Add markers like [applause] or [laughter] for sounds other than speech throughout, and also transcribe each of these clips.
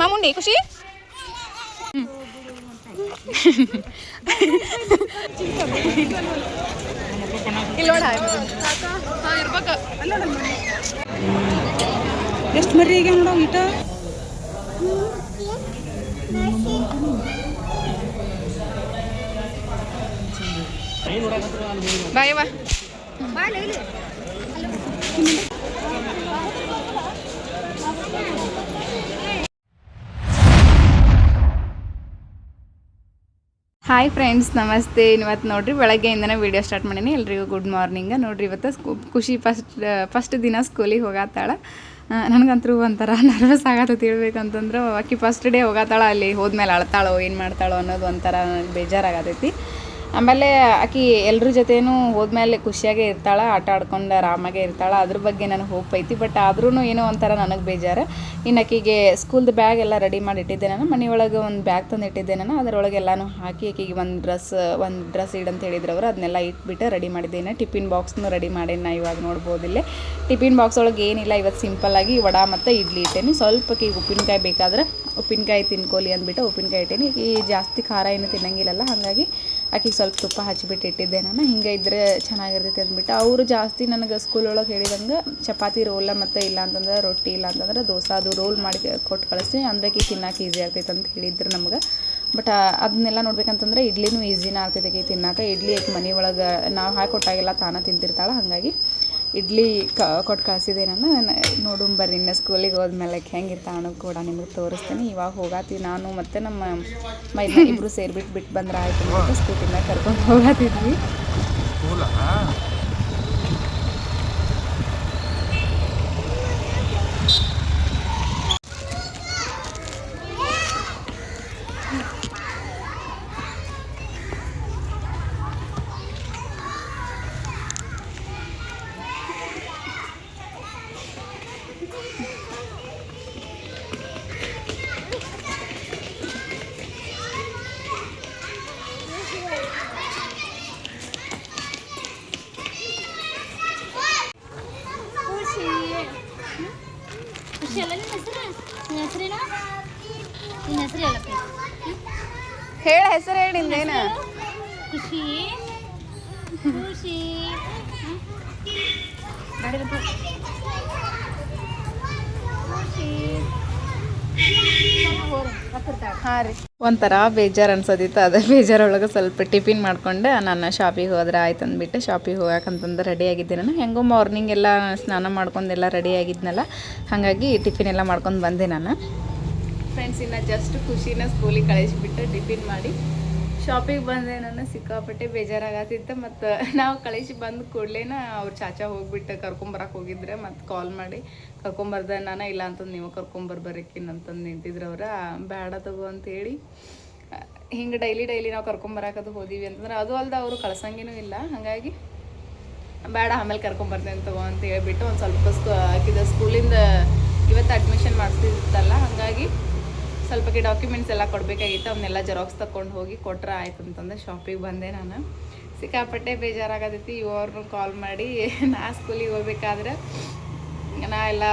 ಮಾಮುಂಡಿ ಖುಷಿ ಇಲ್ಲಿ ನೋಡ ಇರ್ಬೇಕ ಎಷ್ಟು ಮರಿ ಈಗ ನೋಡೋ ಈಟ ಬಾಯವ್ವ ಹಾಯ್ ಫ್ರೆಂಡ್ಸ್ ನಮಸ್ತೆ. ಇವತ್ತು ನೋಡ್ರಿ ಬೆಳಗ್ಗೆಯಿಂದನೇ ವೀಡಿಯೋ ಸ್ಟಾರ್ಟ್ ಮಾಡೀನಿ. ಎಲ್ರಿಗೂ ಗುಡ್ ಮಾರ್ನಿಂಗ್ ನೋಡ್ರಿ ಇವತ್ತು ಸ್ಕೂ ಖುಷಿ ಫಸ್ಟ್ ಫಸ್ಟ್ ದಿನ ಸ್ಕೂಲಿಗೆ ಹೋಗತ್ತಾಳ ನನಗಂತರೂ ಒಂಥರ [laughs] ನರ್ವಸ್ ಆಗತ್ತೆ ಹೇಳ್ಬೇಕಂತಂದ್ರೆ ಆಕಿ ಫಸ್ಟ್ ಡೇ ಹೋಗತ್ತಾಳ ಅಲ್ಲಿ. ಹೋದ್ಮೇಲೆ ಅಳ್ತಾಳೋ, ಏನು ಮಾಡ್ತಾಳೋ ಅನ್ನೋದು ಒಂಥರ ಬೇಜಾರಾಗತೈತಿ ಆಮೇಲೆ ಆಕಿ ಎಲ್ಲರ ಜೊತೆಯೂ ಹೋದ್ಮೇಲೆ ಖುಷಿಯಾಗೇ ಇರ್ತಾಳೆ, ಆಟ ಆಡ್ಕೊಂಡು ಆರಾಮಾಗೆ ಇರ್ತಾಳೆ. ಅದ್ರ ಬಗ್ಗೆ ನನಗೆ ಹೋಪ್ ಐತಿ. ಬಟ್ ಆದ್ರೂ ಏನೋ ಒಂಥರ ನನಗೆ ಬೇಜಾರು. ಇನ್ನು ಆಕಿಗೆ ಸ್ಕೂಲ್ದು ಬ್ಯಾಗ್ ಎಲ್ಲ ರೆಡಿ ಮಾಡಿ ಇಟ್ಟಿದ್ದೆ ನಾನು. ಮನೆಯೊಳಗೆ ಒಂದು ಬ್ಯಾಗ್ ತಂದು ಇಟ್ಟಿದ್ದೆ ನಾನು. ಅದರೊಳಗೆ ಎಲ್ಲನೂ ಹಾಕಿ ಆಕಿಗೆ ಒಂದು ಡ್ರೆಸ್ ಒಂದು ಡ್ರೆಸ್ ಇಡಂತ ಹೇಳಿದ್ರು ಅವರು ಅದನ್ನೆಲ್ಲ ಇಟ್ಬಿಟ್ಟು ರೆಡಿ ಮಾಡಿದ್ದೇನೆ ಟಿಫಿನ್ ಬಾಕ್ಸ್ನು ರೆಡಿ ಮಾಡೇನಿ ಇವಾಗ ನೋಡ್ಬೋದು ಇಲ್ಲೇ. ಟಿಫಿನ್ ಬಾಕ್ಸ್ ಒಳಗೆ ಏನಿಲ್ಲ ಇವತ್ತು ಸಿಂಪಲ್ಲಾಗಿ ವಡ ಮತ್ತು ಇಡ್ಲಿ ಇಟ್ಟೇನಿ. ಸ್ವಲ್ಪ ಆಕಿಗೆ ಉಪ್ಪಿನಕಾಯಿ ಬೇಕಾದ್ರೆ ಉಪ್ಪಿನಕಾಯಿ ತಿನ್ಕೊಲಿ ಅಂದ್ಬಿಟ್ಟು ಉಪ್ಪಿನಕಾಯಿ ಇಟ್ಟೇನಿ. ಈ ಜಾಸ್ತಿ ಖಾರ ಏನು ತಿನ್ನಂಗಿಲ್ಲಲ್ಲ, ಹಾಗಾಗಿ ಆಕಿಗೆ ಸ್ವಲ್ಪ ತುಪ್ಪ ಹಚ್ಚಿಬಿಟ್ಟು ಇಟ್ಟಿದ್ದೆ ನಾನು. ಹಿಂಗೆ ಇದ್ರೆ ಚೆನ್ನಾಗಿರ್ತೈತೆ ಅಂದ್ಬಿಟ್ಟು ಅವರು ಜಾಸ್ತಿ ನನಗೆ ಸ್ಕೂಲ್ ಒಳಗೆ ಹೇಳಿದಂಗೆ ಚಪಾತಿ ರೋಲ ಮತ್ತು ಇಲ್ಲ ಅಂತಂದ್ರೆ ರೊಟ್ಟಿ ಇಲ್ಲ ಅಂತಂದ್ರೆ ದೋಸೆ ಅದು ರೋಲ್ ಮಾಡಿ ಕೊಟ್ಟು ಕಳಿಸ್ತೀನಿ. ಅಂದ್ರೆ ಆಕಿ ತಿನ್ನೋಕೆ ಈಸಿ ಆಗ್ತೈತೆ ಅಂತ ಹೇಳಿದ್ರು ನಮ್ಗೆ. ಬಟ್ ಅದನ್ನೆಲ್ಲ ನೋಡ್ಬೇಕಂತಂದ್ರೆ ಇಡ್ಲಿನೂ ಈಸಿನ ಆಗ್ತೈತೆ ಆಕಿ ತಿನ್ನಕ್ಕೆ ಇಡ್ಲಿ ಆಕೆ ಮನೆ ಒಳಗೆ ನಾವು ಹಾಕಿ ಕೊಟ್ಟಾಗೆಲ್ಲ ತಾನೇ ತಿಂತಿರ್ತಾಳೆ. ಹಾಗಾಗಿ ಇಡ್ಲಿ ಕೊಟ್ಟು ಕಳಿಸಿದೆ ನಾನು. ನೋಡು ಬರ್ರಿ, ಇನ್ನು ಸ್ಕೂಲಿಗೆ ಹೋದ್ಮೇಲೆ ಹೆಂಗಿರ್ತಾಳು ಕೂಡ ನಿಮಗೆ ತೋರಿಸ್ತೀನಿ. ಇವಾಗ ಹೋಗಾತೀವಿ ನಾನು ಮತ್ತು ನಮ್ಮ ಮೈ ಇಬ್ಬರು ಸೇರಿಬಿಟ್ಟು ಬಿಟ್ಟು ಬಂದ್ರೆ ಆಯಿತು ಅಂತ ಸ್ಕೂಟಿ ಕರ್ಕೊಂಡು ಹೋಗಾತಿದ್ವಿ ಖುಷಿ ಖುಷಿ ಅಲ್ಲ ನಿನ್ನ ಹೆಸರು ನಿನ್ನ ಹೆಸರೇನ ನಿನ್ನ ಹೆಸರು ಹೇಳಪ್ಪ ಹೇಳ ಹೆಸರು ಹೇಳಿಂದೇನ ಖುಷಿ ಖುಷಿ ಖುಷಿ. ಹಾಂ ರೀ. ಒಂಥರ ಬೇಜಾರು ಅನ್ಸೋದಿತ್ತು, ಅದೇ [laughs] ಬೇಜಾರೊಳಗೆ ಸ್ವಲ್ಪ ಟಿಫಿನ್ ಮಾಡ್ಕೊಂಡು, ನಾನು ಶಾಪಿಗೆ ಹೋದ್ರೆ ಆಯ್ತು ಅಂದ್ಬಿಟ್ಟು ಶಾಪಿಗೆ ಹೋಗಕ್ಕಂತಂದು ರೆಡಿ ಆಗಿದ್ದೆ ನಾನು ಹೆಂಗೋ ಮಾರ್ನಿಂಗ್ ಎಲ್ಲ ಸ್ನಾನ ಮಾಡ್ಕೊಂಡು ಎಲ್ಲ ರೆಡಿ ಆಗಿದ್ನಲ್ಲ, ಹಾಗಾಗಿ ಟಿಫಿನ್ ಎಲ್ಲ ಮಾಡ್ಕೊಂಡು ಬಂದೆ ನಾನು. ಫ್ರೆಂಡ್ಸ್ ಇನ್ನು ಜಸ್ಟ್ ಖುಷಿನ ಸ್ಕೂಲಿಗೆ ಕಳಿಸ್ಬಿಟ್ಟು ಟಿಫಿನ್ ಮಾಡಿ. ಶಾಪಿಗೆ ಬಂದೆ ನಾನು ಸಿಕ್ಕಾಪಟ್ಟೆ ಬೇಜಾರಾಗತ್ತಿತ್ತು. ಮತ್ತು ನಾವು ಕಳಿಸಿ ಬಂದ ಕೂಡಲೇನ ಅವ್ರು ಚಾಚಾ ಹೋಗ್ಬಿಟ್ಟು ಕರ್ಕೊಂಬರಕ್ಕೆ ಹೋಗಿದ್ರೆ ಮತ್ತು ಕಾಲ್ ಮಾಡಿ ಕರ್ಕೊಂಬರ್ದೆ ನಾನು? ಇಲ್ಲ ಅಂತಂದು ನೀವು ಕರ್ಕೊಂಬರ್ಬರಕ್ಕಿನ್ ಅಂತಂದು ನಿಂತಿದ್ರು ಅವ್ರ. ಬೇಡ ತಗೋ ಅಂತೇಳಿ ಹಿಂಗೆ ಡೈಲಿ ಡೈಲಿ ನಾವು ಕರ್ಕೊಂಬರಕ್ಕದು ಹೋದೀವಿ ಅಂತಂದ್ರೆ ಅದು ಅಲ್ದ ಅವರು ಕಳ್ಸಂಗೇನೂ ಇಲ್ಲ. ಹಾಗಾಗಿ ಬೇಡ ಆಮೇಲೆ ಕರ್ಕೊಂಬರ್ತೇನೆ ತಗೋ ಅಂತ ಹೇಳ್ಬಿಟ್ಟು ಒಂದು ಸ್ವಲ್ಪ ಸ್ಕೂ, ಹಾಕಿದ ಸ್ಕೂಲಿಂದ ಇವತ್ತು ಅಡ್ಮಿಷನ್ ಮಾಡಿಸ್ತಿತ್ತಲ್ಲ ಹಾಗಾಗಿ ಸ್ವಲ್ಪ ಡಾಕ್ಯುಮೆಂಟ್ಸ್ ಎಲ್ಲ ಕೊಡಬೇಕಾಗಿತ್ತು ಅವನ್ನೆಲ್ಲ ಜೆರಾಕ್ಸ್ ತಗೊಂಡು ಹೋಗಿ ಕೊಟ್ರೆ ಆಯ್ತು ಅಂತಂದ್ರೆ ಶಾಪಿಗೆ ಬಂದೆ ನಾನು. ಸಿಕ್ಕಾಪಟ್ಟೆ ಬೇಜಾರಾಗತೈತಿ, ಇವ್ರನ್ನೂ ಕಾಲ್ ಮಾಡಿ, [laughs] ನಾ ಸ್ಕೂಲಿಗೆ ಹೋಗ್ಬೇಕಾದ್ರೆ ನಾ ಎಲ್ಲ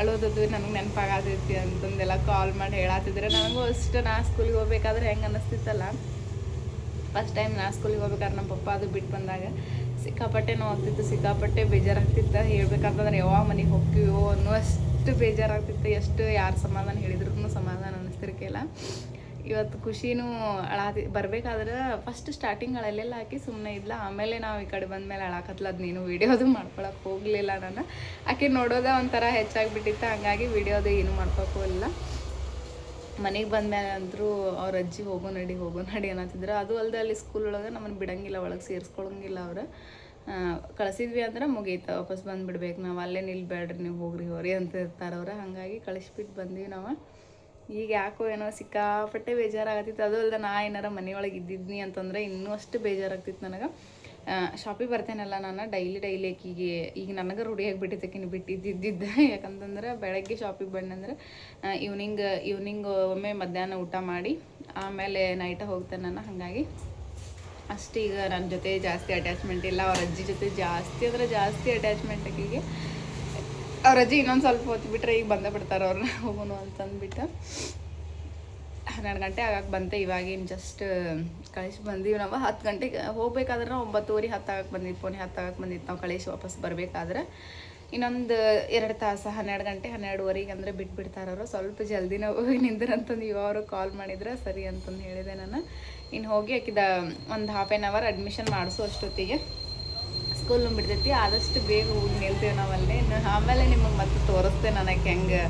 ಅಳೋದದ್ದು ನನಗೆ ನೆನಪಾಗತೈತಿ ಅಂತಂದೆಲ್ಲ ಕಾಲ್ ಮಾಡಿ ಹೇಳತ್ತಿದ್ರೆ ನನಗೂ ಅಷ್ಟು ನಾ ಸ್ಕೂಲಿಗೆ ಹೋಗ್ಬೇಕಾದ್ರೆ ಹೆಂಗೆ ಅನ್ನಿಸ್ತಿತ್ತಲ್ಲ ಫಸ್ಟ್ ಟೈಮ್ ನಾ ಸ್ಕೂಲಿಗೆ ಹೋಗ್ಬೇಕಾದ್ರೆ ನಮ್ಮ ಪಪ್ಪ ಅದು ಬಿಟ್ಟು ಬಂದಾಗ ಸಿಕ್ಕಾಪಟ್ಟೆ ನೋವಾಗ್ತಿತ್ತು ಸಿಕ್ಕಾಪಟ್ಟೆ ಬೇಜಾರಾಗ್ತಿತ್ತು. ಹೇಳ್ಬೇಕಂತಂದ್ರೆ ಯಾವಾಗ ಮನೆಗೆ ಹೋಗ್ತೀವೋ ಅನ್ನುವಷ್ಟು ಬೇಜಾರಾಗ್ತಿತ್ತು, ಎಷ್ಟು ಯಾರು ಸಮಾಧಾನ ಹೇಳಿದ್ರು ಸಮಾಧಾನ ಅನ್ನಿಸ್ತಿರ್ಕಿಲ್ಲ. ಇವತ್ತು ಖುಷಿನೂ ಅಳಾತಿ ಬರ್ಬೇಕಾದ್ರೆ ಫಸ್ಟ್ ಸ್ಟಾರ್ಟಿಂಗ್ ಅಳಲೆಲ್ಲ ಹಾಕಿ ಸುಮ್ಮನೆ ಇದ್ಲ, ಆಮೇಲೆ ನಾವು ಈ ಕಡೆ ಬಂದಮೇಲೆ ಅಳಾಕತ್ಲ ಅದು ನೀನು ವೀಡಿಯೋದು ಮಾಡ್ಕೊಳಕ್ಕೆ ಹೋಗಲಿಲ್ಲ ನಾನು. ಆಕೆ ನೋಡೋದ ಒಂಥರ ಹೆಚ್ಚಾಗಿಬಿಟ್ಟಿತ್ತು, ಹಂಗಾಗಿ ವೀಡಿಯೋದು ಏನು ಮಾಡ್ಕೋಕ್ಕೂ ಇಲ್ಲ. ಮನೆಗೆ ಬಂದಮೇಲೆ ಅಂದರೂ ಅವ್ರ ಅಜ್ಜಿ ಹೋಗೋ ನಡಿ ಹೋಗೋ ನಡಿ ಅನ್ನತ್ತಿದ್ರು. ಅದು ಅಲ್ಲದೆ ಅಲ್ಲಿ ಸ್ಕೂಲ್ ಒಳಗೆ ನಮ್ಮನ್ನು ಬಿಡಂಗಿಲ್ಲ, ಒಳಗೆ ಸೇರಿಸ್ಕೊಳಂಗಿಲ್ಲ ಅವ್ರು. ಕಳಿಸಿದ್ವಿ ಅಂದ್ರೆ ಮುಗೀತು, ವಾಪಸ್ ಬಂದುಬಿಡ್ಬೇಕು, ನಾವು ಅಲ್ಲೇ ನಿಲ್ಬೇಡ್ರಿ ನೀವು ಹೋಗ್ರಿ ಹೋರಿ ಅಂತ ಇರ್ತಾರೆ ಅವ್ರು ಹಾಗಾಗಿ ಕಳಿಸ್ಬಿಟ್ಟು ಬಂದ್ವಿ ನಾವು. ಈಗ ಯಾಕೋ ಏನೋ ಸಿಕ್ಕಾಪಟ್ಟೆ ಬೇಜಾರಾಗತ್ತಿತ್ತು. ಅದು ಅಲ್ಲದೆ ನಾ ಏನಾರ ಮನೆಯೊಳಗೆ ಇದ್ದಿದ್ನಿ ಅಂತಂದ್ರೆ ಇನ್ನೂ ಅಷ್ಟು ಬೇಜಾರಾಗ್ತಿತ್ತು ನನಗೆ. ಶಾಪಿಗೆ ಬರ್ತೇನಲ್ಲ ನಾನು ಡೈಲಿ ಡೈಲಿ ಆಕಿಗೆ, ಈಗ ನನಗೆ ರೂಢಿಯಾಗಿ ಬಿಟ್ಟಿದ್ದಕ್ಕಿನ ಬಿಟ್ಟಿದ್ದಿದ್ದ ಯಾಕಂತಂದ್ರೆ ಬೆಳಗ್ಗೆ ಶಾಪಿಗೆ ಬಂದಂದ್ರೆ ಈವ್ನಿಂಗ್ ಈವ್ನಿಂಗ್ ಒಮ್ಮೆ ಮಧ್ಯಾಹ್ನ ಊಟ ಮಾಡಿ, ಆಮೇಲೆ ನೈಟ ಹೋಗ್ತೇನೆ ನಾನು, ಹಾಗಾಗಿ ಅಷ್ಟು ಈಗ ನನ್ನ ಜೊತೆ ಜಾಸ್ತಿ ಅಟ್ಯಾಚ್ಮೆಂಟ್ ಇಲ್ಲ. ಅವ್ರ ಅಜ್ಜಿ ಜೊತೆ ಜಾಸ್ತಿ ಅಂದರೆ ಜಾಸ್ತಿ ಅಟ್ಯಾಚ್ಮೆಂಟ್ ಆಕೆಗೆ. ಅವ್ರ ಅಜ್ಜಿ ಇನ್ನೊಂದು ಸ್ವಲ್ಪ ಹೊತ್ತು ಬಿಟ್ಟರೆ ಈಗ ಬಂದೇ ಬಿಡ್ತಾರೆ ಅವ್ರನ್ನ ಹೋಗೋನು ಅಂತಂದ್ಬಿಟ್ಟು ಹನ್ನೆರಡು ಗಂಟೆ ಆಗಕ್ಕೆ ಬಂತೆ. ಇವಾಗೇನು ಜಸ್ಟ್ ಕಳಿಸಿ ಬಂದೀವಿ ನಾವು. ಹತ್ತು ಗಂಟೆಗೆ ಹೋಗ್ಬೇಕಾದ್ರೆ ನಾವು ಒಂಬತ್ತುವರೆ ಬಂದಿದ್ದು ಪೋನೆ ಹತ್ತು ಆಗಕ್ಕೆ ಬಂದಿತ್ತು. ನಾವು ಕಳಿಸಿ ವಾಪಸ್ ಬರಬೇಕಾದ್ರೆ. ಇನ್ನೊಂದು ಎರಡು ತಾಸು, ಹನ್ನೆರಡು ಗಂಟೆ, ಹನ್ನೆರಡುವರೆಗೆ ಅಂದರೆ ಬಿಟ್ಬಿಡ್ತಾರೆ ಅವರು ಸ್ವಲ್ಪ ಜಲ್ದಿನ ಹೋಗಿ ನಿಂದ್ರಂತಂದು ಇವಾಗ ಕಾಲ್ ಮಾಡಿದ್ರೆ ಸರಿ ಅಂತಂದು ಹೇಳಿದೆ ನಾನು. ಇನ್ನು ಹೋಗಿ ಆಕಿದ ಒಂದು ಹಾಫ್ ಆ್ಯನ್ ಅವರ್ ಅಡ್ಮಿಷನ್ ಮಾಡಿಸೋ ಅಷ್ಟೊತ್ತಿಗೆ. ಸ್ಕೂಲ್ ಬಿಡ್ತೈತಿ, ಆದಷ್ಟು ಬೇಗ ಹೋಗಿ ನಿಲ್ತೇವೆ ನಾವಲ್ಲೇ. ಇನ್ನು ಆಮೇಲೆ ನಿಮಗೆ ಮತ್ತೆ ತೋರಿಸ್ತೇವೆ ನನಗೆ ಹೆಂಗೆ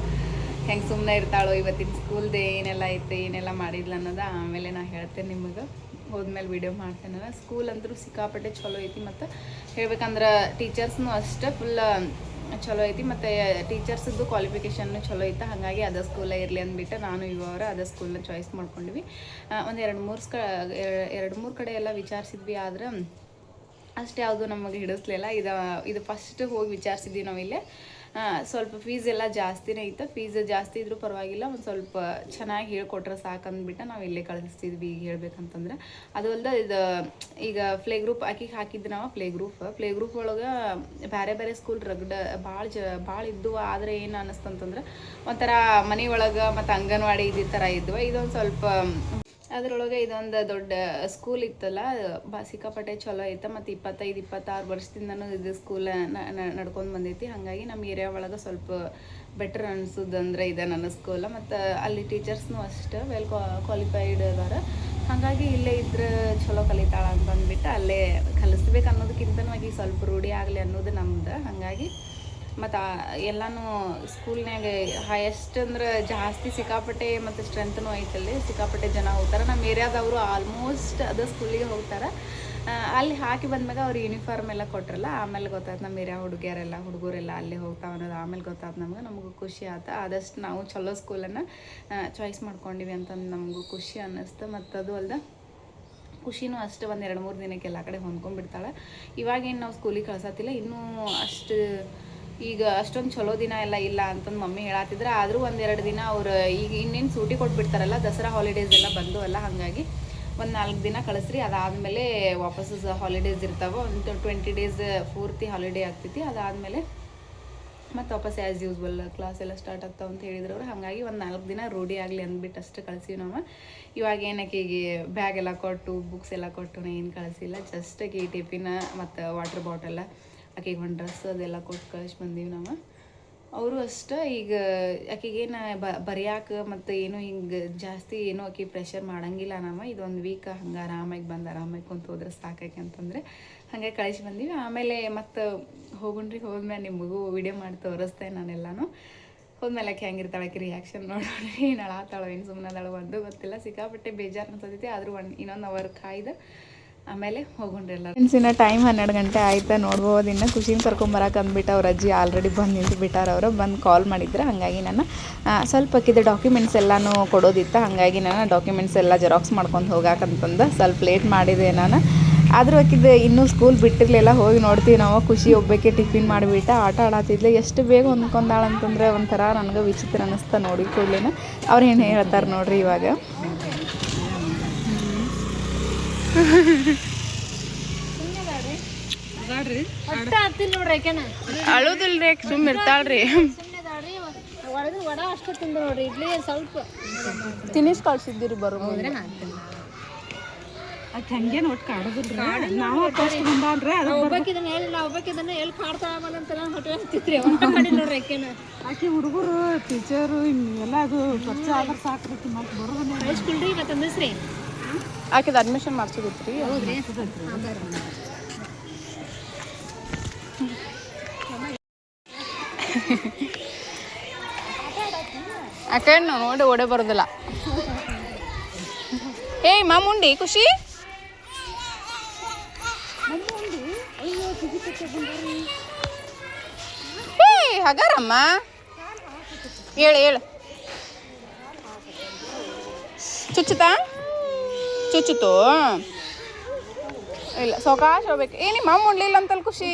ಹೆಂಗೆ ಸುಮ್ಮನೆ ಇರ್ತಾಳೋ ಇವತ್ತಿನ ಸ್ಕೂಲ್ದೆ ಏನೆಲ್ಲ ಐತೆ, ಏನೆಲ್ಲ ಮಾಡಿದ್ಲ ಅನ್ನೋದು. ಆಮೇಲೆ ನಾ ಹೇಳ್ತೇನೆ ನಿಮಗೆ. ಹೋದ್ಮೇಲೆ ವಿಡಿಯೋ ಮಾಡ್ತೇನೆ ನಾನು. ಸ್ಕೂಲ್ ಅಂದರೂ ಸಿಕ್ಕಾಪಟ್ಟೆ ಚಲೋ ಐತಿ. ಮತ್ತು ಹೇಳ್ಬೇಕಂದ್ರೆ ಟೀಚರ್ಸ್ನು ಅಷ್ಟೇ ಫುಲ್ ಚಲೋ ಐತಿ, ಮತ್ತು ಟೀಚರ್ಸದ್ದು ಕ್ವಾಲಿಫಿಕೇಷನ್ನು ಚಲೋ ಐತೆ, ಹಾಗಾಗಿ ಅದೇ ಸ್ಕೂಲೇ ಇರಲಿ ಅಂದ್ಬಿಟ್ಟು ನಾನು ಇವಾಗ ಅದೇ ಸ್ಕೂಲ್ನ ಚಾಯ್ಸ್ ಮಾಡ್ಕೊಂಡ್ವಿ. ಒಂದು ಎರಡು ಮೂರು ಸ್ಕ ಎರಡು ಮೂರು ಕಡೆ ಎಲ್ಲ ವಿಚಾರಿಸಿದ್ವಿ ಆದ್ರೆ ಅಷ್ಟು ಯಾವುದು ನಮಗೆ ಹಿಡಿಸ್ಲಿಲ್ಲ. ಇದು ಇದು ಫಸ್ಟ್ ಹೋಗಿ ವಿಚಾರಿಸಿದ್ವಿ ನಾವಿಲ್ಲೇ ಸ್ವಲ್ಪ ಫೀಸ್ ಎಲ್ಲ ಜಾಸ್ತಿನೇ ಇತ್ತು. ಫೀಸ್ ಜಾಸ್ತಿ ಇದ್ರೂ ಪರವಾಗಿಲ್ಲ. ಒಂದು ಸ್ವಲ್ಪ ಚೆನ್ನಾಗಿ ಹೇಳ್ಕೊಟ್ರೆ ಸಾಕಂದ್ಬಿಟ್ಟು ನಾವು ಇಲ್ಲೇ ಕಳಿಸ್ತಿದ್ವಿ ಈಗ ಹೇಳ್ಬೇಕಂತಂದ್ರೆ. ಅದು ಅಲ್ಲದೆ ಇದು, ಈಗ ಪ್ಲೇ ಗ್ರೂಪ್ ಆಕಿಗೆ ಹಾಕಿದ್ದು ನಾವು ಪ್ಲೇ ಗ್ರೂಪ್ ಪ್ಲೇ ಗ್ರೂಪ್ ಒಳಗೆ ಬೇರೆ ಬೇರೆ ಸ್ಕೂಲ್ ರಗ್ಡ ಭಾಳ ಜ ಭಾಳ ಇದ್ದುವ ಆದರೆ ಏನು ಅನ್ನಿಸ್ತಂತಂದ್ರೆ ಒಂಥರ ಮನೆ ಒಳಗೆ ಮತ್ತು ಅಂಗನವಾಡಿ ಇದೇ ಥರ ಇದ್ವು. ಇದೊಂದು ಸ್ವಲ್ಪ ಅದ್ರೊಳಗೆ ಇದೊಂದು ದೊಡ್ಡ ಸ್ಕೂಲ್ ಇತ್ತಲ್ಲ ಬಾ ಸಿಕ್ಕಾಪಟ್ಟೆ ಚಲೋ ಐತೆ, ಮತ್ತು ಇಪ್ಪತ್ತೈದು, ಇಪ್ಪತ್ತಾರು ವರ್ಷದಿಂದನೂ ಇದು ಸ್ಕೂಲ್ ನಡ್ಕೊಂಡು ಬಂದೈತಿ. ಹಾಗಾಗಿ ನಮ್ಮ ಏರಿಯಾ ಒಳಗೆ ಸ್ವಲ್ಪ ಬೆಟರ್ ಅನ್ಸೋದಂದ್ರೆ ಇದೆ ನನ್ನ ಸ್ಕೂಲ ಮತ್ತು ಅಲ್ಲಿ ಟೀಚರ್ಸ್ನೂ ಅಷ್ಟು ವೆಲ್ ಕ್ವಾಲಿಫೈಡ್ ಅದಾರ. ಹಾಗಾಗಿ ಇಲ್ಲೇ ಇದ್ರೆ ಚಲೋ ಕಲಿತಾಳ ಅಂತ ಬಂದ್ಬಿಟ್ಟು ಅಲ್ಲೇ ಕಲಿಸ್ಬೇಕು ಅನ್ನೋದಕ್ಕಿಂತನೂ ಆಗಿ ಸ್ವಲ್ಪ ರೂಢಿ ಆಗಲಿ ಅನ್ನೋದು ನಮ್ದು. ಹಾಗಾಗಿ ಮತ್ತು ಎಲ್ಲನೂ ಸ್ಕೂಲ್ನ್ಯಾಗ ಹೈಯೆಸ್ಟ್ ಅಂದ್ರೆ ಜಾಸ್ತಿ ಸಿಕ್ಕಾಪಟ್ಟೆ ಮತ್ತು ಸ್ಟ್ರೆಂತ್ನೂ ಐತಲ್ಲಿ ಸಿಕ್ಕಾಪಟ್ಟೆ ಜನ ಹೋಗ್ತಾರೆ. ನಮ್ಮ ಏರಿಯಾದವರು ಆಲ್ಮೋಸ್ಟ್ ಅದೇ ಸ್ಕೂಲಿಗೆ ಹೋಗ್ತಾರೆ. ಅಲ್ಲಿ ಹಾಕಿ ಬಂದ್ಮ್ಯಾಗ ಅವ್ರು ಯೂನಿಫಾರ್ಮ್ ಎಲ್ಲ ಕೊಟ್ರಲ್ಲ, ಆಮೇಲೆ ಗೊತ್ತಾಯ್ತು ನಮ್ಮ ಏರಿಯಾ ಹುಡುಗಿಯರೆಲ್ಲ, ಹುಡುಗರೆಲ್ಲ ಅಲ್ಲಿ ಹೋಗ್ತಾವ ಅನ್ನೋದು ಆಮೇಲೆ ಗೊತ್ತಾಯ್ತು ನಮ್ಗೆ. ನಮಗೂ ಖುಷಿ ಆಯ್ತು ಆದಷ್ಟು ನಾವು ಚಲೋ ಸ್ಕೂಲನ್ನು ಚಾಯ್ಸ್ ಮಾಡ್ಕೊಂಡಿವಿ ಅಂತಂದು ನಮಗೂ ಖುಷಿ ಅನ್ನಿಸ್ತು. ಮತ್ತು ಅದು ಅಲ್ಲದೆ ಖುಷಿನೂ ಅಷ್ಟು ಒಂದು ಎರಡು ಮೂರು ದಿನಕ್ಕೆ ಎಲ್ಲ ಕಡೆ ಹೊಂದ್ಕೊಂಡ್ಬಿಡ್ತಾಳೆ ಇವಾಗೇನು ನಾವು ಸ್ಕೂಲಿಗೆ ಕಳ್ಸತ್ತಿಲ್ಲ. ಇನ್ನೂ ಅಷ್ಟು ಈಗ ಅಷ್ಟೊಂದು ಚಲೋ ದಿನ ಎಲ್ಲ ಇಲ್ಲ ಅಂತಂದು ಮಮ್ಮಿ ಹೇಳತ್ತಿದ್ರೆ ಆದರೂ ಒಂದೆರಡು ದಿನ ಅವ್ರು ಈಗ ಇನ್ನೇನು ಸೂಟಿ ಕೊಟ್ಬಿಡ್ತಾರಲ್ಲ, ದಸರಾ ಹಾಲಿಡೇಸ್ ಎಲ್ಲ ಬಂದು ಅಲ್ಲ ಹಾಗಾಗಿ ಒಂದು ನಾಲ್ಕು ದಿನ ಕಳಿಸ್ರಿ, ಅದಾದಮೇಲೆ ವಾಪಸ್ ಹಾಲಿಡೇಸ್ ಇರ್ತಾವೆ. ಒಂದು ಟ್ವೆಂಟಿ ಡೇಸ್ ಪೂರ್ತಿ ಹಾಲಿಡೇ ಆಗ್ತೈತಿ. ಅದಾದಮೇಲೆ ಮತ್ತು ವಾಪಸ್ ಆ್ಯಸ್ ಯೂಸ್ವಲ್ ಕ್ಲಾಸ್ ಎಲ್ಲ ಸ್ಟಾರ್ಟ್ ಆಗ್ತಾವೆ ಅಂತ ಹೇಳಿದ್ರು ಅವ್ರು. ಹಾಗಾಗಿ ಒಂದು ನಾಲ್ಕು ದಿನ ರೂಢಿ ಆಗಲಿ ಅಂದ್ಬಿಟ್ಟು ಅಷ್ಟು ಕಳಿಸಿವಿ ನಾವು. ಇವಾಗ ಏನಕ್ಕೆ ಬ್ಯಾಗ್ ಎಲ್ಲ ಕೊಟ್ಟು ಬುಕ್ಸ್ ಎಲ್ಲ ಕೊಟ್ಟು, ಏನು ಕಳಿಸಿಲ್ಲ. ಜಸ್ಟ್ ಕೆ ಟಿಫಿನ ಮತ್ತು ವಾಟರ್ ಬಾಟಲ ಆಕೆಗೆ ಒಂದು ಡ್ರೆಸ್ ಅದೆಲ್ಲ ಕೊಟ್ಟು ಕಳಿಸಿ ಬಂದೀವಿ ನಾವು. ಅವರು ಅಷ್ಟೇ ಈಗ ಆಕೆಗೇನು ಬರೆಯಾಕ ಮತ್ತು ಏನು ಹಿಂಗೆ ಜಾಸ್ತಿ ಏನು ಆಕೆ ಪ್ರೆಷರ್ ಮಾಡಂಗಿಲ್ಲ ನಾವು. ಇದೊಂದು ವೀಕ್ ಹಂಗೆ ಆರಾಮಾಗಿ ಬಂದು ಆರಾಮಾಗಿ ಕುಂತು ಹೋದ್ರೆ ಸಾಕಾಕೆ ಅಂತಂದರೆ ಹಾಗೆ ಕಳಿಸಿ ಬಂದೀವಿ. ಆಮೇಲೆ ಮತ್ತು ಹೋಗುಣ್ರಿ ಹೋದ್ಮೇಲೆ ನಿಮಗೂ ವಿಡಿಯೋ ಮಾಡಿ ತೋರಿಸ್ತೆ ನಾನೆಲ್ಲಾನು. ಹೋದ್ಮೇಲೆ ಆಕೆ ಹೆಂಗಿರ್ತಾಳೆ ಆಕೆ ರಿಯಾಕ್ಷನ್ ನೋಡೋಣ್ರಿ. ನಳಾತಾಳೋ ಏನು ಸುಮ್ಮನೆ ಅದಳು ಒಂದು ಗೊತ್ತಿಲ್ಲ. ಸಿಕ್ಕಾಪಟ್ಟೆ ಬೇಜಾರು ಅನ್ಸತೈತಿ. ಆದರೂ ಒನ್ ಇನ್ನೊಂದು ಅವರ್ ಕಾಯ್ದು ಆಮೇಲೆ ಹೋಗೋಣ ಎಲ್ಲ ಫ್ರೆಂಡ್ಸಿನ ಟೈಮ್ ಹನ್ನೆರಡು ಗಂಟೆ ಆಯ್ತಾ ನೋಡ್ಬೋದು. ಇನ್ನು ಖುಷಿನ ಕರ್ಕೊಂಬರಕ್ಕೆ ಅಂದ್ಬಿಟ್ಟು ಅವ್ರ ಅಜ್ಜಿ ಆಲ್ರೆಡಿ ಬಂದು ನಿಂತು ಬಿಟ್ಟಾರ ಅವರು. ಬಂದು ಕಾಲ್ ಮಾಡಿದ್ರು ಹಾಗಾಗಿ ನಾನು ಸ್ವಲ್ಪ ಅಕ್ಕಿದ ಡಾಕ್ಯುಮೆಂಟ್ಸ್ ಎಲ್ಲನೂ ಕೊಡೋದಿತ್ತು, ಹಾಗಾಗಿ ನಾನು ಡಾಕ್ಯುಮೆಂಟ್ಸ್ ಎಲ್ಲ ಜೆರಾಕ್ಸ್ ಮಾಡ್ಕೊಂಡು ಹೋಗಾಕಂತಂದು ಸ್ವಲ್ಪ ಲೇಟ್ ಮಾಡಿದೆ ನಾನು. ಆದರೂ ಆಕಿದ್ದು ಇನ್ನೂ ಸ್ಕೂಲ್ ಬಿಟ್ಟಿರಲಿಲ್ಲ, ಹೋಗಿ ನೋಡ್ತೀವಿ ನಾವು. ಖುಷಿ ಒಬ್ಬಕ್ಕೆ ಟಿಫಿನ್ ಮಾಡಿಬಿಟ್ಟು ಆಟ ಆಡತ್ತಿದ್ಲೆ ಎಷ್ಟು ಬೇಗ ಹೊಂದ್ಕೊಂಡಾಳಂತಂದ್ರೆ ಒಂಥರ ನನಗೆ ವಿಚಿತ್ರ ಅನ್ನಿಸ್ತಾ ನೋಡಿ ಕೂಡಲೇ ಅವ್ರು ಏನು ಹೇಳ್ತಾರೆ ನೋಡ್ರಿ ಇವಾಗ. ಅಳುದಿಲ್ರಿ ಸುಮ್ಮ ಇರ್ತಾಳ್ರಿ. ಅಷ್ಟು ತಿಂದು ನೋಡ್ರಿ ಇಡ್ಲಿ ಸ್ವಲ್ಪ ತಿನ್ನಿಸ್ ಕಳ್ಸಿದ್ದೀರಿ ಬರೋ ಕಾಡೋದಿಲ್ರಿ? ನಾವು ಫಸ್ಟ್ ಅದು ಒಬ್ಬಕ್ಕೆ ಇದನ್ನ ಹೇಳಿ ನಾ ಎಲ್ಲಿ ಹೊಟ್ಟೆ ಹತ್ತಿತ್ರಿ ಒಟ್ಟ ಮಾಡಿ ನೋಡ್ರಿ ಯಾಕೆನ ಆಕೆ ಹುಡುಗರು ಟೀಚರು ಎಲ್ಲ ಅದು ಆದ್ರೆ ಸಾಕ್ರಿ ಮತ್ತೆ ಹೈಸ್ಕೂಲ್ ರೀ ಅಂದಿಸ್ರಿ ಆಕೆದು ಅಡ್ಮಿಷನ್ ಹೌದ್ರಿ. ಯಾಕೆ ನಾವು ನೋಡಿ ಓಡೇ ಬರೋದಿಲ್ಲ. ಏಯ್ ಮಾಮುಂಡಿ ಖುಷಿ? ಏ ಹಗಾರಮ್ಮ? ಹೇಳು ಹೇಳು. ಚುಚ್ಚುತ್ತಾ? ಚುಚ್ಚುತ್ತು? ಇಲ್ಲ, ಸಾವಕಾಶ ಹೋಗ್ಬೇಕು. ಏ, ನಿಮ್ಮ ಮಾಮ ಉಣ್ಲಿಲ್ಲ ಅಂತಲ್ ಖುಷಿ.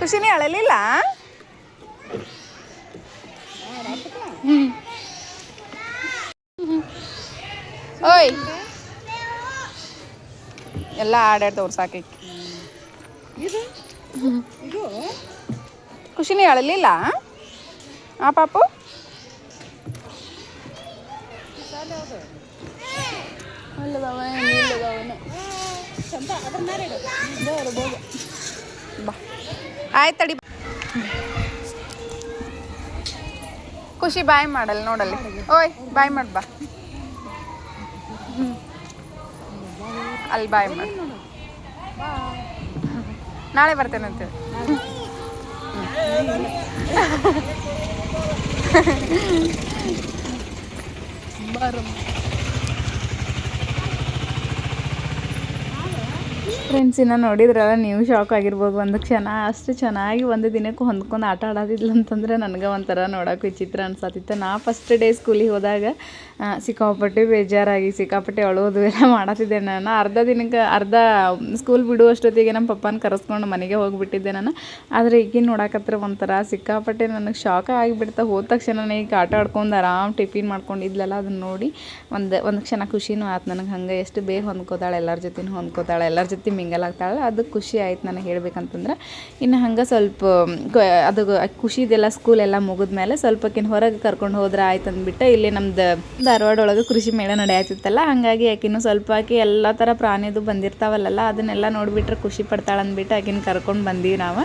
ಖುಷಿನೇ ಅಳಲಿಲ್ಲ? ಓಯ್. ಎಲ್ಲ ಆಡಾಡ್ ತೋರ್ಸಾಕೈತಿ ಖುಷಿನೇ ಇದು ಖುಷಿನಿ ಅಳಲಿಲ್ಲ? ಆ ಪಾಪು? ಅಲ್ಲದವ ಇಡು. ಬಾ. ಆಯ್ತು ತಡಿ. ಖುಷಿ, ಬಾಯ್ ಮಾಡಲ್ಲ ನೋಡಲ್ಲಿ. ಓಯ್, ಬಾಯ್ ಮಾಡ್, ಬಾ. ಅಲ್ಲಿ ಬಾಯ್ ಮಾಡ. ನಾಳೆ ಬರ್ತೇನಂತೆ ಫ್ರೆಂಡ್ಸ್ ಇನ್ನ ನೋಡಿದ್ರಲ್ಲ, ನೀವು ಶಾಕ್ ಆಗಿರ್ಬೋದು. ಒಂದು ಕ್ಷಣ, ಅಷ್ಟು ಚೆನ್ನಾಗಿ ಒಂದು ದಿನಕ್ಕೆ ಹೊಂದ್ಕೊಂಡು ಆಟ ಆಡೋದಿಲ್ಲ ಅಂತಂದ್ರೆ ನನಗೆ ಒಂಥರ ನೋಡೋಕೆ ವಿಚಿತ್ರ ಅನ್ಸತ್ತಿತ್ತು ನಾ ಫಸ್ಟ್ ಡೇ ಸ್ಕೂಲಿಗೆ ಹೋದಾಗ ಸಿಕ್ಕಾಪಟ್ಟೆ ಬೇಜಾರಾಗಿ, ಸಿಕ್ಕಾಪಟ್ಟೆ ಅಳೋದು ಎಲ್ಲ ಮಾಡತ್ತಿದ್ದೆ ನಾನು. ಅರ್ಧ ದಿನಕ್ಕೆ, ಅರ್ಧ ಸ್ಕೂಲ್ ಬಿಡುವಷ್ಟೊತ್ತಿಗೆ ನಮ್ಮ ಪಪ್ಪನ ಕರೆಸ್ಕೊಂಡು ಮನೆಗೆ ಹೋಗಿಬಿಟ್ಟಿದ್ದೆ ನಾನು. ಆದರೆ ಈಗಿನ ನೋಡಕತ್ರ ಒಂಥರ ಸಿಕ್ಕಾಪಟ್ಟೆ ನನಗೆ ಶಾಕ ಆಗಿಬಿಡ್ತಾ ಹೋದ ತಕ್ಷಣ ಈಗ ಆಟ ಆಡ್ಕೊಂಡು ಆರಾಮ್ ಟಿಫಿನ್ ಮಾಡ್ಕೊಂಡು ಇದ್ಲಲ್ಲ ಅದನ್ನ ನೋಡಿ ಒಂದು ಒಂದು ಕ್ಷಣ ಖುಷಿನೂ ಆಯ್ತು ನನಗೆ. ಹಂಗೆ ಎಷ್ಟು ಬೇಗ ಹೊಂದ್ಕೋತಾಳೆ, ಎಲ್ಲರ ಜೊತೆನೂ ಹೊಂದ್ಕೋತಾಳೆ, ಎಲ್ಲರ ಜೊತೆ ಮಿಂಗಲ್ ಆಗ್ತಾಳೆ ಅದು ಖುಷಿ ಆಯ್ತು ನನಗೆ ಹೇಳ್ಬೇಕಂತಂದ್ರೆ. ಇನ್ನು ಹಂಗೆ ಸ್ವಲ್ಪ ಅದು ಖುಷಿದೆಲ್ಲ ಸ್ಕೂಲ್ ಎಲ್ಲ ಮುಗಿದ್ಮೇಲೆ ಸ್ವಲ್ಪಕ್ಕಿನ ಹೊರಗೆ ಕರ್ಕೊಂಡು ಹೋದ್ರೆ ಆಯ್ತು ಅಂದ್ಬಿಟ್ಟು, ಇಲ್ಲಿ ನಮ್ದು ಧಾರವಾಡ ಒಳಗೆ ಕೃಷಿ ಮೇಳ ನಡೆಯತ್ತಿತ್ತಲ್ಲ, ಹಾಗಾಗಿ ಆಕಿನೂ ಸ್ವಲ್ಪ ಆಕಿ ಎಲ್ಲ ಥರ ಪ್ರಾಣಿದು ಬಂದಿರ್ತಾವಲ್ಲ ಅದನ್ನೆಲ್ಲ ನೋಡಿಬಿಟ್ರೆ ಖುಷಿ ಪಡ್ತಾಳೆ ಅಂದ್ಬಿಟ್ಟು ಆಕಿನ ಕರ್ಕೊಂಡು ಬಂದೀವಿ ನಾವು.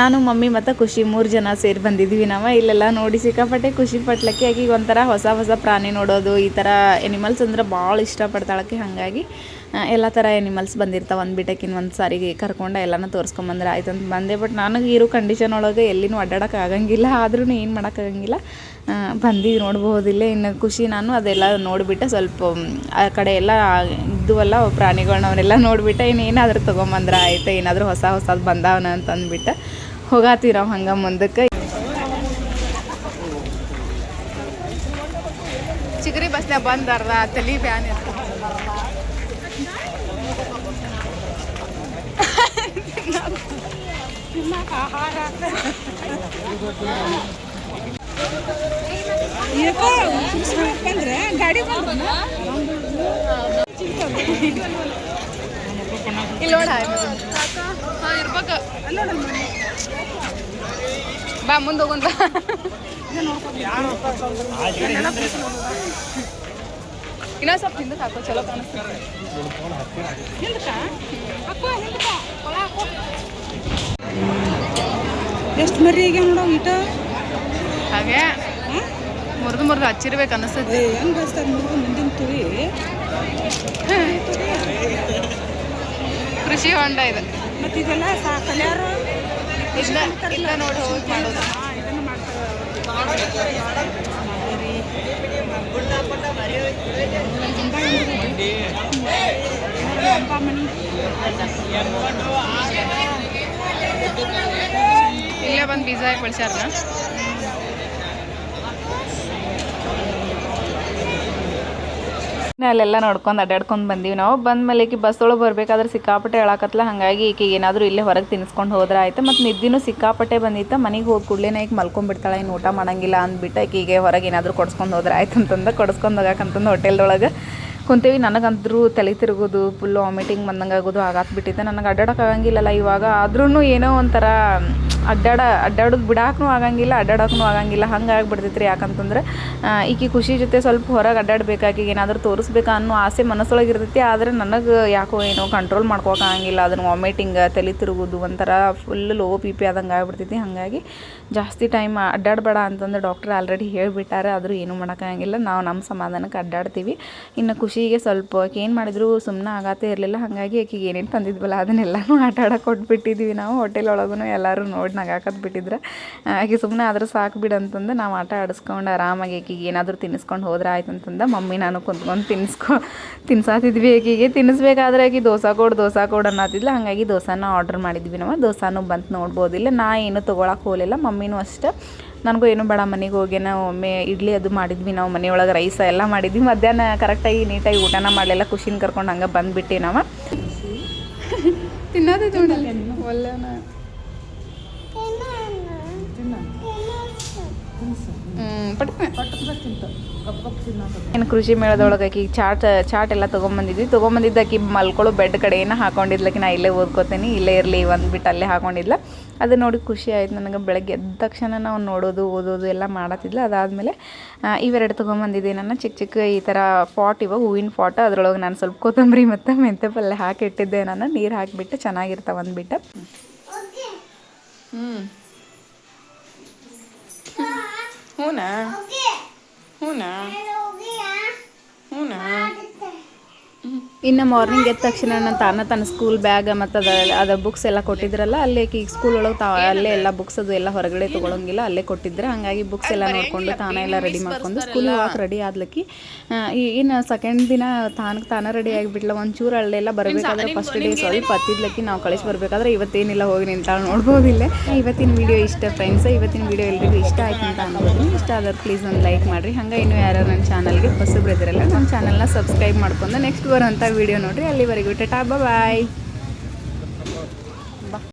ನಾನು, ಮಮ್ಮಿ ಮತ್ತು ಖುಷಿ ಮೂರು ಜನ ಸೇರಿ ಬಂದಿದ್ವಿ ನಾವು. ಇಲ್ಲೆಲ್ಲ ನೋಡಿ ಸಿಕ್ಕಾಪಟ್ಟೆ ಖುಷಿ ಪಟ್ಲಕ್ಕೆ ಆಕಿಗೆ ಒಂಥರ ಹೊಸ ಹೊಸ ಪ್ರಾಣಿ ನೋಡೋದು, ಈ ಥರ ಎನಿಮಲ್ಸ್ ಅಂದ್ರೆ ಭಾಳ ಇಷ್ಟಪಡ್ತಾಳಕ್ಕೆ ಹಾಗಾಗಿ ಎಲ್ಲ ಥರ ಎನಿಮಲ್ಸ್ ಬಂದಿರ್ತಾವೆ. ಅಂದ್ಬಿಟ್ಟಕಿನ ಒಂದು ಸಾರಿಗೆ ಕರ್ಕೊಂಡು ಎಲ್ಲನೂ ತೋರಿಸ್ಕೊಂಬಂದ್ರೆ ಆಯ್ತು ಅಂತ ಬಂದೆ. ಬಟ್ ನನಗೆ ಇರೋ ಕಂಡೀಷನ್ ಒಳಗೆ ಎಲ್ಲಿನೂ ಅಡ್ಡಾಡಕ್ಕೆ ಆಗಂಗಿಲ್ಲ. ಆದ್ರೂ ಏನು ಮಾಡೋಕ್ಕಾಗಂಗಿಲ್ಲ ಬಂದಿದ್ದು ನೋಡ್ಬೋದಿಲ್ಲ ಇನ್ನು ಖುಷಿ ನಾನು ಅದೆಲ್ಲ ನೋಡಿಬಿಟ್ಟು. ಸ್ವಲ್ಪ ಆ ಕಡೆ ಎಲ್ಲ ಇದ್ದುವಲ್ಲ ಪ್ರಾಣಿಗಳನ್ನ ಅವನ್ನೆಲ್ಲ ನೋಡಿಬಿಟ್ಟು. ಇನ್ನು ಏನಾದರೂ ತೊಗೊಂಬಂದ್ರೆ ಆಯ್ತು. ಏನಾದರೂ ಹೊಸ ಹೊಸದು ಬಂದಾವನ ಅಂತ ಅಂದ್ಬಿಟ್ಟು. ಹೋಗಾತೀವಿ ನಾವು ಹಂಗೆ ಮುಂದಕ್ಕೆ. ಚಿಗರಿ ಬಸ್ನಾಗ ಬಂದಾರ ತಲಿ ಬ್ಯಾನ್ ಇತ್ತು ಆಹಾರ ಯಾಕೋ ಬಂದ್ರೆ ಗಾಡಿ ಇರ್ಬೇಕು ಬಾ ಮುಂದೆ ಹೋಗೋಣ ಬಾ ಇನ್ನೊಂದು ಸ್ವಲ್ಪ ಹಿಂದಕ್ಕೆ ಹಾಕೋ ಚಲೋ ಕಾಣಿಸ್ತದೆ. ಎಷ್ಟು ಮರಿ ಈಗ ನೋಡ ಈಟ? ಹಾಗೆ? ಮುರಿದು ಮುರಿದು ಹಚ್ಚಿರ್ಬೇಕು ಅನಿಸ್ತದೆ ಹೆಂಗೆ ಬಸ್ತಾರ ಮುರಿದು ಮುಂದಿನ ತುರಿ? ಕೃಷಿ ಹೊಂಡ ಇದೆ. ಮತ್ತು ಇದೆಲ್ಲ ಸಾ ಕಲ್ಯಾರು? ಇಲ್ಲ ಇಲ್ಲ ನೋಡಿ ಹೋಗಿ ಮಾಡೋದು. ಇದನ್ನು ಮಾಡ್ತಾರೆ. ಇಲ್ಲೇ ಬಂದು ಬೀಜ ಹಾಕಿ ಬೆಳ್ಸ್ಯಾರನ ಅಲ್ಲೆಲ್ಲ ನೋಡ್ಕೊಂಡು ಅಡ್ಡಾಡ್ಕೊಂಡು ಬಂದೀವಿ. ನಾವು ಬಂದ್ಮೇಲೆ ಮೇಲೆ ಬಸ್ ಒಳಗೆ ಬರ್ಬೇಕಾದ್ರೆ ಸಿಕ್ಕಾಪಟ್ಟೆ ಹೇಳಾಕತ್ತಲ್ಲ ಹಾಗಾಗಿ ಈಕೆ ಏನಾದರೂ ಇಲ್ಲೇ ಹೊರಗೆ ತಿನ್ಸ್ಕೊಂಡು ಹೋದ್ರೆ ಆಯ್ತು. ಮತ್ತು ನಿದ್ದಿನೂ ಸಿಕ್ಕಾಪಟ್ಟೆ ಬಂದಿತ್ತು ಮನೆಗೆ ಹೋಗಿ ಕೂಡಲೇ ಈಗ ಮಲ್ಕೊಂಡ್ಬಿಡ್ತಾಳೆ. ಏನು ಊಟ ಮಾಡಂಗಿಲ್ಲ ಅಂದ್ಬಿಟ್ಟು ಈಕಿಗೆ ಹೊರಗೆ ಏನಾದರೂ ಕೊಡ್ಸ್ಕೊಂಡು ಹೋದ್ರೆ ಆಯ್ತು ಅಂತಂದು. ಕೊಡ್ಸ್ಕೊಂಡು ಹೋಗಕ್ಕಂತಂದು ಹೋಟೆಲ್ದೊಳಗೆ. ಕುಂತೀವಿ. ನನಗಂತರೂ ತಲೆ ತಿರುಗೋದು ಫುಲ್ಲು ವಾಮಿಟಿಂಗ್ ಬಂದಂಗೆ ಆಗೋದು. ಆಗಾತ್ಬಿಟ್ಟಿದೆ ನನಗೆ ಅಡ್ಡಾಡೋಕ್ಕಾಗಂಗಿಲ್ಲಲ್ಲ ಇವಾಗ. ಆದ್ರೂ ಏನೋ ಒಂಥರ ಅಡ್ಡಾಡ, ಅಡ್ಡಾಡೋದು ಬಿಡಾಕೂ ಆಗಂಗಿಲ್ಲ ಅಡ್ಡಾಡಕ್ಕೂ ಆಗಂಗಿಲ್ಲ. ಹಂಗೆ ಆಗ್ಬಿಡ್ತೈತ್ರಿ ಯಾಕಂತಂದ್ರೆ ಈಕೆ ಖುಷಿ ಜೊತೆ ಸ್ವಲ್ಪ ಹೊರಗೆ ಅಡ್ಡಾಡ್ಬೇಕಾಗಿ ಏನಾದರೂ ತೋರಿಸ್ಬೇಕು ಅನ್ನೋ ಆಸೆ ಮನಸ್ಸೊಳಗೆ ಇರ್ತೈತಿ ಆದರೆ ನನಗೆ ಯಾಕೋ ಏನೋ ಕಂಟ್ರೋಲ್ ಮಾಡ್ಕೋಕೆ ಆಗಂಗಿಲ್ಲ. ಅದನ್ನು ವಾಮಿಟಿಂಗ್ ತಲೆ ತಿರುಗೋದು ಒಂಥರ ಫುಲ್ ಲೋ ಬಿ ಪಿ ಆದಂಗೆ ಆಗ್ಬಿಡ್ತೈತಿ. ಹಾಗಾಗಿ ಜಾಸ್ತಿ ಟೈಮ್ ಅಡ್ಡಾಡಬೇಡ ಅಂತಂದ್ರೆ ಡಾಕ್ಟರ್ ಆಲ್ರೆಡಿ ಹೇಳಿಬಿಟ್ಟಾರೆ. ಆದರೂ ಏನೂ ಮಾಡೋಕ್ಕಾಗಂಗಿಲ್ಲ ನಾವು ನಮ್ಮ ಸಮಾಧಾನಕ್ಕೆ ಅಡ್ಡಾಡ್ತೀವಿ. ಇನ್ನು ಖುಷಿಗೆ ಸ್ವಲ್ಪ ಏನು ಮಾಡಿದ್ರು ಸುಮ್ಮನೆ ಆಗತ್ತೇ ಇರಲಿಲ್ಲ. ಹಾಗಾಗಿ ಆಕೆಗೆ ಏನೇನು ತಂದಿದ್ವಲ್ಲ, ಅದನ್ನೆಲ್ಲನೂ ಆಟ ಆಡೋಕೆ ನಾವು. ಹೋಟೆಲ್ ಒಳಗೂ ಎಲ್ಲರೂ ನೋಡಿ ನಗಾಕತ್ ಬಿಟ್ಟಿದ್ರೆ ಆಕೆ ಸುಮ್ಮನೆ ಆದ್ರೆ ಸಾಕು ಬಿಡು ಅಂತಂದು ನಾವು ಆಟ ಆಡಿಸ್ಕೊಂಡು ಆರಾಮಾಗಿ ಆಕೆಗೆ ಏನಾದರೂ ತಿನ್ನಿಸ್ಕೊಂಡು ಹೋದ್ರೆ ಆಯ್ತು ಅಂತಂದು ಮಮ್ಮಿ ನಾನು ಕುಂತ್ಕೊಂಡು ತಿನ್ನಿಸ್ಕೊ ತಿನ್ಸಾತಿದ್ವಿ ಆಕೆಗೆ. ತಿನ್ನಿಸ್ಬೇಕಾದ್ರೆ ಆಕೆ ದೋಸೆ ಕೊಡು ದೋಸೆ ಕೊಡು ಅನ್ನತ್ತಿದ್ಲ. ಹಾಗಾಗಿ ದೋಸಾನ ಆರ್ಡ್ರ್ ಮಾಡಿದ್ವಿ ನಾವು. ದೋಸಾನು ಬಂತು ನೋಡ್ಬೋದಿಲ್ಲ ನಾ ಏನು ತೊಗೊಳಕ್ಕೆ ಹೋಗಲಿಲ್ಲ. ಮಮ್ಮಿನೂ ಅಷ್ಟೇ. ನನಗೂ ಏನು ಬೇಡ ಮನೆಗೆ ಹೋಗಿ ನಾವು ಒಮ್ಮೆ ಇಡ್ಲಿ ಅದು ಮಾಡಿದ್ವಿ ನಾವು. ಮನೆಯೊಳಗೆ ರೈಸ ಎಲ್ಲ ಮಾಡಿದ್ವಿ. ಮಧ್ಯಾಹ್ನ ಕರೆಕ್ಟಾಗಿ ನೀಟಾಗಿ ಊಟನ ಮಾಡಲಿಲ್ಲ. ಖುಷಿನ ಕರ್ಕೊಂಡು ಹಂಗೆ ಬಂದುಬಿಟ್ಟು ನಾವು. ತಿನ್ನೋದು ಒಳ್ಳೆನ ಏನು ಕೃಷಿ ಮೇಳದೊಳಗೆ ಆಕಿ ಚಾಟ್ ಚಾಟ್ ಎಲ್ಲ ತೊಗೊಂಬಂದಿದ್ವಿ. ತೊಗೊಂಬಂದಿದ್ದು ಆಕಿ ಮಲ್ಕೊಳ್ಳೋ ಬೆಡ್ ಕಡೆ ಏನೋ ಹಾಕೊಂಡಿದ್ಲಕ್ಕೆ ನಾ ಇಲ್ಲೇ ಓದ್ಕೋತೀನಿ ಇಲ್ಲೇ ಇರಲಿ ಒಂದ್ಬಿಟ್ಟು ಅಲ್ಲೇ ಹಾಕೊಂಡಿದ್ಲ. ಅದು ನೋಡಿ ಖುಷಿ ಆಯ್ತು ನನಗೆ. ಬೆಳಗ್ಗೆ ಎದ್ದ ತಕ್ಷಣ ನಾವು ನೋಡೋದು ಓದೋದು ಎಲ್ಲ ಮಾಡತ್ತಿದ್ಲ. ಅದಾದಮೇಲೆ ಇವೆರಡು ತೊಗೊಂಬಂದಿದ್ದೆ ನಾನು. ಚಿಕ್ಕ ಚಿಕ್ಕ ಈ ಥರ ಪಾಟ್ ಇವಾಗ ಹೂವಿನ ಪಾಟ್. ಅದರೊಳಗೆ ನಾನು ಸ್ವಲ್ಪ ಕೊತ್ತಂಬರಿ ಮತ್ತು ಮೆಂತ್ಯ ಪಲ್ಯ ಹಾಕಿಟ್ಟಿದ್ದೆ ನಾನು. ನೀರು ಹಾಕಿಬಿಟ್ಟು ಚೆನ್ನಾಗಿರ್ತಾವೆ ಅಂದ್ಬಿಟ್ಟು. ಹ್ಞೂ હું ના હું ના હું ના ಇನ್ನು ಮಾರ್ನಿಂಗ್ ಎದ್ದ ತಕ್ಷಣ ನನ್ನ ತಾನ ತನ್ನ ಸ್ಕೂಲ್ ಬ್ಯಾಗ್ ಮತ್ತು ಅದ ಅದ ಬುಕ್ಸ್ ಎಲ್ಲ ಕೊಟ್ಟಿದ್ರಲ್ಲ ಅಲ್ಲೇ ಈಗ ಸ್ಕೂಲ್ ಒಳಗೆ ತಾ ಅಲ್ಲೇ ಎಲ್ಲ ಬುಕ್ಸ್ ಅದು ಎಲ್ಲ ಹೊರಗಡೆ ತೊಗೊಳಂಗಿಲ್ಲ ಅಲ್ಲೇ ಕೊಟ್ಟಿದ್ರೆ ಹಂಗಾಗಿ ಬುಕ್ಸ್ ಎಲ್ಲ ನೋಡಿಕೊಂಡು ತಾನ ಎಲ್ಲ ರೆಡಿ ಮಾಡ್ಕೊಂಡು ಸ್ಕೂಲ್ ಹೋಗಕ್ಕೆ ರೆಡಿ ಆದ್ಲಕ್ಕಿ ಇನ್ನು ಸೆಕೆಂಡ್ ದಿನ ತಾನಕ್ಕೆ ತಾನ ರೆಡಿ ಆಗಿಬಿಟ್ಲ ಒಂಚೂರು ಅಲ್ಲೆಲ್ಲ ಬರಬೇಕಾದ್ರೆ ಫಸ್ಟ್ ಡೇ ಸ್ವಲ್ಪ ಹತ್ತಿದ್ಲಕ್ಕಿ ನಾವು ಕಳಿಸಿ ಬರಬೇಕಾದ್ರೆ ಇವತ್ತೇನಿಲ್ಲ ಹೋಗಿ ನಿಂತಾಳು ನೋಡ್ಬೋದಿಲ್ಲ. ಇವತ್ತಿನ ವಿಡಿಯೋ ಇಷ್ಟ ಫ್ರೆಂಡ್ಸ್ ಇವತ್ತಿನ ವಿಡಿಯೋ ಎಲ್ಲರಿಗೂ ಇಷ್ಟ ಆಯ್ತು ಅಂತ ಅನ್ಕೋತೀನಿ ಇಷ್ಟ ಆದ್ರೆ ಪ್ಲೀಸ್ ಒಂದು ಲೈಕ್ ಮಾಡಿರಿ. ಹಂಗೆ ಇನ್ನೂ ಯಾರು ನನ್ನ ಚಾನಲ್ಗೆ ಹೊಸಬ್ರು ಇದ್ರಲ್ಲ ನಮ್ಮ ಚಾನಲ್ನ ಸಬ್ಸ್ಕ್ರೈಬ್ ಮಾಡ್ಕೊಂಡು ನೆಕ್ಸ್ಟ್ ಬರೋಂಥ ವಿಡಿಯೋ ನೋಡಿರಿ ಅಲ್ಲಿವರೆಗೂ. ಟಾಟಾ ಬಾಯ್